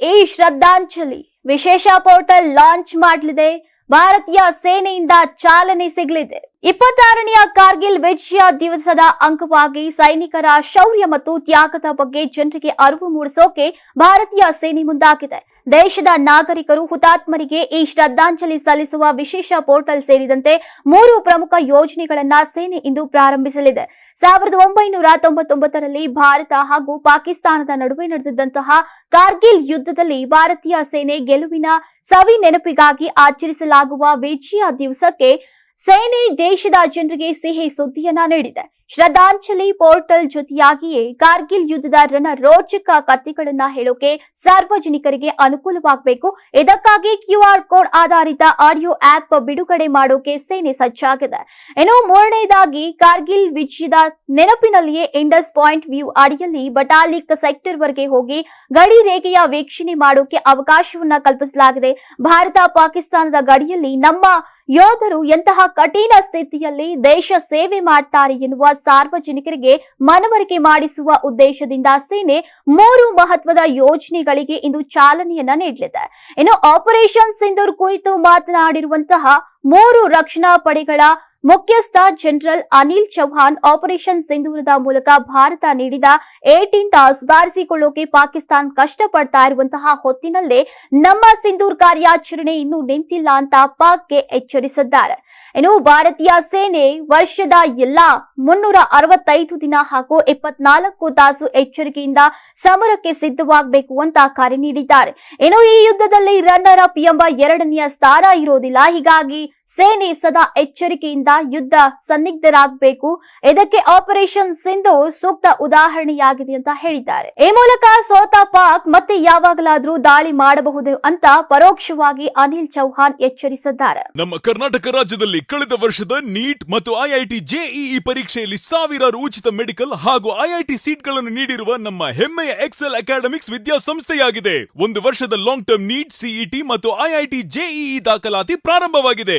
ಈ ಶ್ರದ್ಧಾಂಜಲಿ ವಿಶೇಷ ಪೋರ್ಟಲ್ ಲಾಂಚ್ ಮಾಡಲಿದೆ. ಭಾರತೀಯ ಸೇನೆಯಿಂದ ಚಾಲನೆ ಸಿಗಲಿದೆ. ಇಪ್ಪತ್ತಾರನೆಯ ಕಾರ್ಗಿಲ್ ವಿಜಯ ದಿವಸದ ಅಂಗವಾಗಿ ಸೈನಿಕರ ಶೌರ್ಯ ಮತ್ತು ತ್ಯಾಗದ ಬಗ್ಗೆ ಜನರಿಗೆ ಅರಿವು ಮೂಡಿಸೋಕೆ ಭಾರತೀಯ ಸೇನೆ ಮುಂದಾಗಿದೆ. ದೇಶದ ನಾಗರಿಕರು ಹುತಾತ್ಮರಿಗೆ ಈ ಶ್ರದ್ಧಾಂಜಲಿ ಸಲ್ಲಿಸುವ ವಿಶೇಷ ಪೋರ್ಟಲ್ ಸೇರಿದಂತೆ ಮೂರು ಪ್ರಮುಖ ಯೋಜನೆಗಳನ್ನ ಸೇನೆ ಇಂದು ಪ್ರಾರಂಭಿಸಲಿದೆ. ಸಾವಿರದ ಒಂಬೈನೂರ ತೊಂಬತ್ತೊಂಬತ್ತರಲ್ಲಿ ಭಾರತ ಹಾಗೂ ಪಾಕಿಸ್ತಾನದ ನಡುವೆ ನಡೆದಿದ್ದಂತಹ ಕಾರ್ಗಿಲ್ ಯುದ್ಧದಲ್ಲಿ ಭಾರತೀಯ ಸೇನೆ ಗೆಲುವಿನ ಸವಿ ನೆನಪಿಗಾಗಿ ಆಚರಿಸಲಾಗುವ ವಿಜಯ ದಿವಸಕ್ಕೆ ಸೇನೆ ದೇಶದ ಜನರಿಗೆ ಸಿಹಿ ಸುದ್ದಿಯನ್ನ ನೀಡಿದೆ. ಶ್ರದ್ಧಾಂಜಲಿ ಪೋರ್ಟಲ್ ಜೊತೆಯಾಗಿಯೇ ಕಾರ್ಗಿಲ್ ಯುದ್ಧದ ರಣ ರೋಚಕ ಕಥೆಗಳನ್ನ ಹೇಳೋಕೆ ಸಾರ್ವಜನಿಕರಿಗೆ ಅನುಕೂಲವಾಗಬೇಕು. ಇದಕ್ಕಾಗಿ ಕ್ಯೂ ಆರ್ ಕೋಡ್ ಆಧಾರಿತ ಆಡಿಯೋ ಆಪ್ ಬಿಡುಗಡೆ ಮಾಡೋಕೆ ಸೇನೆ ಸಜ್ಜಾಗಿದೆ. ಇನ್ನು ಮೂರನೇದಾಗಿ, ಕಾರ್ಗಿಲ್ ವಿಜಯದ ನೆನಪಿನಲ್ಲಿಯೇ ಇಂಡಸ್ ಪಾಯಿಂಟ್ ವ್ಯೂ ಅಡಿಯಲ್ಲಿ ಬಟಾಲಿಕ್ ಸೆಕ್ಟರ್ ವರೆಗೆ ಹೋಗಿ ಗಡಿ ರೇಖೆಯ ವೀಕ್ಷಣೆ ಮಾಡೋಕೆ ಅವಕಾಶವನ್ನ ಕಲ್ಪಿಸಲಾಗಿದೆ. ಭಾರತ ಪಾಕಿಸ್ತಾನದ ಗಡಿಯಲ್ಲಿ ನಮ್ಮ ಯೋಧರು ಎಂತಹ ಕಠಿಣ ಸ್ಥಿತಿಯಲ್ಲಿ ದೇಶ ಸೇವೆ ಮಾಡ್ತಾರೆ ಎನ್ನುವ ಸಾರ್ವಜನಿಕರಿಗೆ ಮನವರಿಕೆ ಮಾಡಿಸುವ ಉದ್ದೇಶದಿಂದ ಸೇನೆ ಮೂರು ಮಹತ್ವದ ಯೋಜನೆಗಳಿಗೆ ಇಂದು ಚಾಲನೆಯನ್ನ ನೀಡಲಿದೆ. ಇನ್ನು ಆಪರೇಷನ್ ಸಿಂಧೂರ್ ಕುರಿತು ಮಾತನಾಡಿರುವಂತಹ ಮೂರು ರಕ್ಷಣಾ ಪಡೆಗಳ ಮುಖ್ಯಸ್ಥ ಜನರಲ್ ಅನಿಲ್ ಚೌಹಾನ್ ಆಪರೇಷನ್ ಸಿಂಧೂರದ ಮೂಲಕ ಭಾರತ ನೀಡಿದ ಏಟಿಂದ ಸುಧಾರಿಸಿಕೊಳ್ಳೋಕೆ ಪಾಕಿಸ್ತಾನ್ ಕಷ್ಟಪಡ್ತಾ ಇರುವಂತಹ ಹೊತ್ತಿನಲ್ಲೇ ನಮ್ಮ ಸಿಂಧೂರ್ ಕಾರ್ಯಾಚರಣೆ ಇನ್ನೂ ನಿಂತಿಲ್ಲ ಅಂತ ಪಾಕ್ಗೆ ಎಚ್ಚರಿಸಿದ್ದಾರೆ. ಇನ್ನು ಭಾರತೀಯ ಸೇನೆ ವರ್ಷದ ಎಲ್ಲಾ ಮುನ್ನೂರ ಅರವತ್ತೈದು ದಿನ ಹಾಗೂ ಇಪ್ಪತ್ನಾಲ್ಕು ತಾಸು ಎಚ್ಚರಿಕೆಯಿಂದ ಸಮರಕ್ಕೆ ಸಿದ್ಧವಾಗಬೇಕು ಅಂತ ಕರೆ ನೀಡಿದ್ದಾರೆ. ಇನ್ನು ಈ ಯುದ್ಧದಲ್ಲಿ ರನ್ನರ್ ಅಪ್ ಎಂಬ ಎರಡನೆಯ ಸ್ಥಾನ ಇರೋದಿಲ್ಲ. ಹೀಗಾಗಿ ಸೇನೆ ಸದಾ ಎಚ್ಚರಿಕೆಯಿಂದ ಯುದ್ಧ ಸನ್ನಿಗ್ಧರಾಗಬೇಕು. ಇದಕ್ಕೆ ಆಪರೇಷನ್ ಸಿಂಧು ಸೂಕ್ತ ಉದಾಹರಣೆಯಾಗಿದೆ ಅಂತ ಹೇಳಿದ್ದಾರೆ. ಈ ಮೂಲಕ ಸೋತ ಪಾಕ್ ಮತ್ತೆ ಯಾವಾಗಲಾದ್ರೂ ದಾಳಿ ಮಾಡಬಹುದು ಅಂತ ಪರೋಕ್ಷವಾಗಿ ಅನಿಲ್ ಚೌಹಾನ್ ಎಚ್ಚರಿಸಿದ್ದಾರೆ. ನಮ್ಮ ಕರ್ನಾಟಕ ರಾಜ್ಯದಲ್ಲಿ ಕಳೆದ ವರ್ಷದ ನೀಟ್ ಮತ್ತು ಐಐಟಿ ಜೆಇಇ ಪರೀಕ್ಷೆಯಲ್ಲಿ ಸಾವಿರಾರು ಉಚಿತ ಮೆಡಿಕಲ್ ಹಾಗೂ ಐಐಟಿ ಸೀಟ್ಗಳನ್ನು ನೀಡಿರುವ ನಮ್ಮ ಹೆಮ್ಮೆಯ ಎಕ್ಸೆಲ್ ಅಕಾಡೆಮಿಕ್ಸ್ ವಿದ್ಯಾಸಂಸ್ಥೆಯಾಗಿದೆ. ಒಂದು ವರ್ಷದ long term NEET C E T ಮತ್ತು ಐಐಟಿ ಜೆಇಇ ದಾಖಲಾತಿ ಪ್ರಾರಂಭವಾಗಿದೆ.